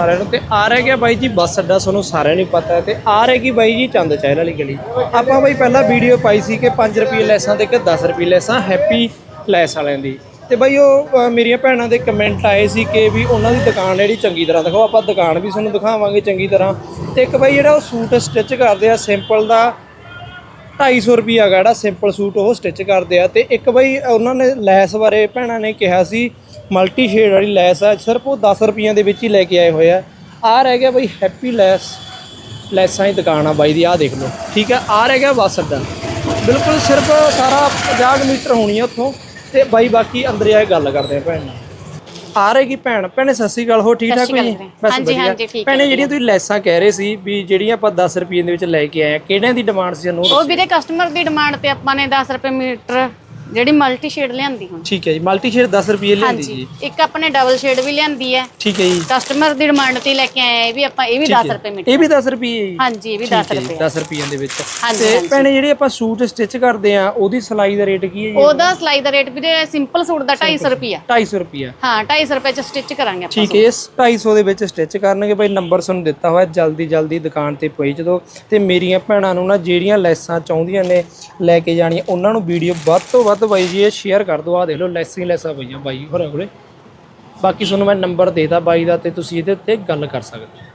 ਸਾਰਿਆਂ ਨੂੰ। ਤੇ ਆ ਰਹਿ ਗਿਆ ਬਾਈ ਜੀ ਬੱਸ ਅੱਡਾ ਤੁਹਾਨੂੰ ਸਾਰਿਆਂ ਨੂੰ ਪਤਾ ਹੈ। ਤੇ ਆ ਰਹਿ ਗਈ ਬਾਈ ਜੀ ਚੰਦ ਚਹਿਲ ਵਾਲੀ ਗਲੀ। ਆਪਾਂ ਬਾਈ ਪਹਿਲਾਂ ਵੀਡੀਓ ਪਾਈ ਸੀ ਕਿ 5 ਰੁਪਏ ਲੈਸਾਂ ਤੇ ਕਿ 10 ਰੁਪਏ ਲੈਸਾਂ ਹੈਪੀ ਲੈਸ ਵਾਲਿਆਂ ਦੀ। ਤੇ ਬਾਈ ਉਹ ਅ, ਮੇਰੀਆਂ ਭੈਣਾਂ ਦੇ ਕਮੈਂਟ ਆਏ ਸੀ ਕਿ ਵੀ ਉਹਨਾਂ ਦੀ ਦੁਕਾਨ ਜਿਹੜੀ ਚੰਗੀ ਤਰ੍ਹਾਂ ਦਿਖਾਓ। ਆਪਾਂ ਦੁਕਾਨ ਵੀ ਤੁਹਾਨੂੰ ਦਿਖਾਵਾਂਗੇ ਚੰਗੀ ਤਰ੍ਹਾਂ। ਤੇ ਇੱਕ ਬਾਈ ਜਿਹੜਾ ਉਹ ਸੂਟ ਸਟਿਚ ਕਰਦੇ ਆ ਸਿੰਪਲ ਦਾ 250 ਰੁਪਿਆ ਗਾ ਜਿਹੜਾ ਸਿੰਪਲ ਸੂਟ ਉਹ ਸਟਿਚ ਕਰਦੇ ਆ। ਤੇ ਇੱਕ ਬਈ ਉਹਨਾਂ ਨੇ ਲੈਸ ਬਾਰੇ ਭੈਣਾਂ ਨੇ ਕਿਹਾ ਸੀ ਮਲਟੀ ਸ਼ੇਡ ਵਾਲੀ ਲੈਸ ਆ ਸਿਰਫ ਉਹ 10 ਰੁਪਈਆਂ ਦੇ ਵਿੱਚ ਹੀ ਲੈ ਕੇ ਆਏ ਹੋਏ ਆ। ਆ ਰਹਿ ਗਿਆ ਬਈ ਹੈਪੀ ਲੈਸ ਲੈਸਾਂ ਦੀ ਦੁਕਾਨ ਆ ਬਾਈ ਦੀ ਆ ਦੇਖ ਲਓ। ਠੀਕ ਆ ਆ ਰਹਿ ਗਿਆ ਬੱਸ ਅੱਡਾ। ਬਿਲਕੁਲ ਸਿਰਫ ਸਾਰਾ 50 ਮੀਟਰ ਹੋਣੀ ਆ ਉੱਥੋਂ। ਤੇ ਬਾਈ ਬਾਕੀ ਅੰਦਰ ਕੇ ਗੱਲ ਕਰਦੇ ਆ ਭੈਣ ਨਾਲ। ਆ ਰਹੇਗੀ ਭੈਣ। ਭੈਣੇ ਸਤਿ ਸ਼੍ਰੀ ਅਕਾਲ। ਹੋ ਠੀਕ ਠਾਕ ਹੋਈ। ਬਸ ਹਾਂਜੀ, ਵਧੀਆ। ਹਾਂਜੀ, ਠੀਕ ਹੈ, ਭੈਣੇ ਜਿਹੜੀਆਂ ਤੁਸੀਂ ਲੈਸਾਂ ਕਹਿ ਰਹੇ ਸੀ ਵੀ ਜਿਹੜੀਆਂ ਆਪਾਂ 10 ਰੁਪਏ ਦੇ ਵਿੱਚ ਲੈ ਕੇ ਆਏ ਆ ਕਿਹੜਿਆਂ ਦੀ ਡਿਮਾਂਡ ਸੀ ਸਾਨੂੰ ਉਹ ਵੀਰੇ ਕਸਟਮਰ ਦੀ ਡਿਮਾਂਡ ਤੇ ਆਪਾਂ ਨੇ 10 ਰੁਪਏ ਮੀਟਰ ਜਿਹੜੀ ਮਲਟੀ ਸ਼ੇਡ ਲਿਆਂਦੀ ਹੁਣ। ਠੀਕ ਹੈ ਜੀ ਮਲਟੀ ਸ਼ੇਡ 10 ਰੁਪਏ ਹਾਂਜੀ ਜੀ। ਇੱਕ ਆਪਣੇ ਡਬਲ ਸ਼ੇਡ ਵੀ ਲਿਆਂਦੀ ਹੈ। ਠੀਕ ਹੈ ਜੀ। ਕਸਟਮਰ ਦੀ ਡਿਮਾਂਡ ਤੇ ਲੈ ਕੇ ਆਏ ਆ ਇਹ ਵੀ ਆਪਾਂ ਇਹ ਵੀ 10 ਰੁਪਏ ਮੀਟਰ। ਇਹ ਵੀ 10 ਰੁਪਏ ਜੀ। ਹਾਂਜੀ ਇਹ ਵੀ 10 ਰੁਪਏ 10 ਰੁਪਈਆਂ ਦੇ ਵਿੱਚ। ਤੇ। ਭੈਣੇ ਜਿਹੜੀ ਆਪਾਂ ਸੂਟ ਸਟਿਚ ਕਰਦੇ ਆ ਉਹਦੀ ਸਿਲਾਈ ਦਾ ਰੇਟ ਕੀ ਹੈ ਜੀ? ਉਹਦਾ ਸਿਲਾਈ ਦਾ ਰੇਟ ਵੀਰੇ ਸਿੰਪਲ ਸੂਟ ਦਾ 250 ਰੁਪਿਆ 250 ਰੁਪਿਆ ਹਾਂ 250 ਰੁਪਏ ਚ ਸਟਿਚ ਕਰਾਂਗੇ ਆਪਾਂ ਠੀਕ ਹੈ ਇਸ 250 ਦੇ ਵਿੱਚ ਸਟਿਚ ਕਰਨਗੇ। ਭਾਈ ਨੰਬਰ ਤੁਹਾਨੂੰ ਦਿੱਤਾ ਹੋਇਆ ਜਲਦੀ ਜਲਦੀ ਦੁਕਾਨ ਤੇ ਪਹੁੰਚ ਜਦੋਂ ਤੇ ਮੇਰੀਆਂ ਭੈਣਾਂ ਨੂੰ ਨਾ ਜਿਹੜੀਆਂ ਲੈਸਾਂ ਚਾਹੁੰਦੀਆਂ ਨੇ ਲੈ ਕੇ ਜਾਣੀਆਂ ਉਹਨਾਂ ਨੂੰ ਵੀਡੀਓ ਵੱਧ ਤੋਂ ਵੱਧ ਬਾਈ ਜੀ ਇਹ ਸ਼ੇਅਰ ਕਰ ਦਿਓ ਆ ਦੇਖ ਲਓ, ਲੈਸਾਂ ਲੈਸਾ ਲੈਸਾਂ ਪਈਆਂ ਬਾਈ ਹੋਰਾਂ ਕੋਲੇ। ਬਾਕੀ ਤੁਹਾਨੂੰ ਮੈਂ ਨੰਬਰ ਦੇਤਾ ਬਾਈ ਦਾ ਤੇ ਤੁਸੀਂ ਇਹਦੇ ਉੱਤੇ ਗੱਲ ਕਰ ਸਕਦੇ ਹੋ।